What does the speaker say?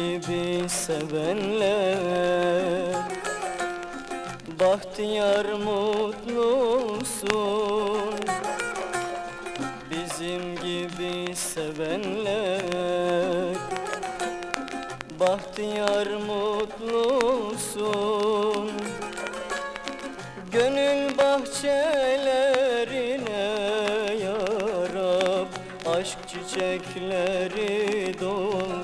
gibi sevenler. Bahtiyar mutlusun Bizim gibi sevenler. Bahtiyar mutlusun Gönül bahçelerine yarab Aşk çiçekleri doğ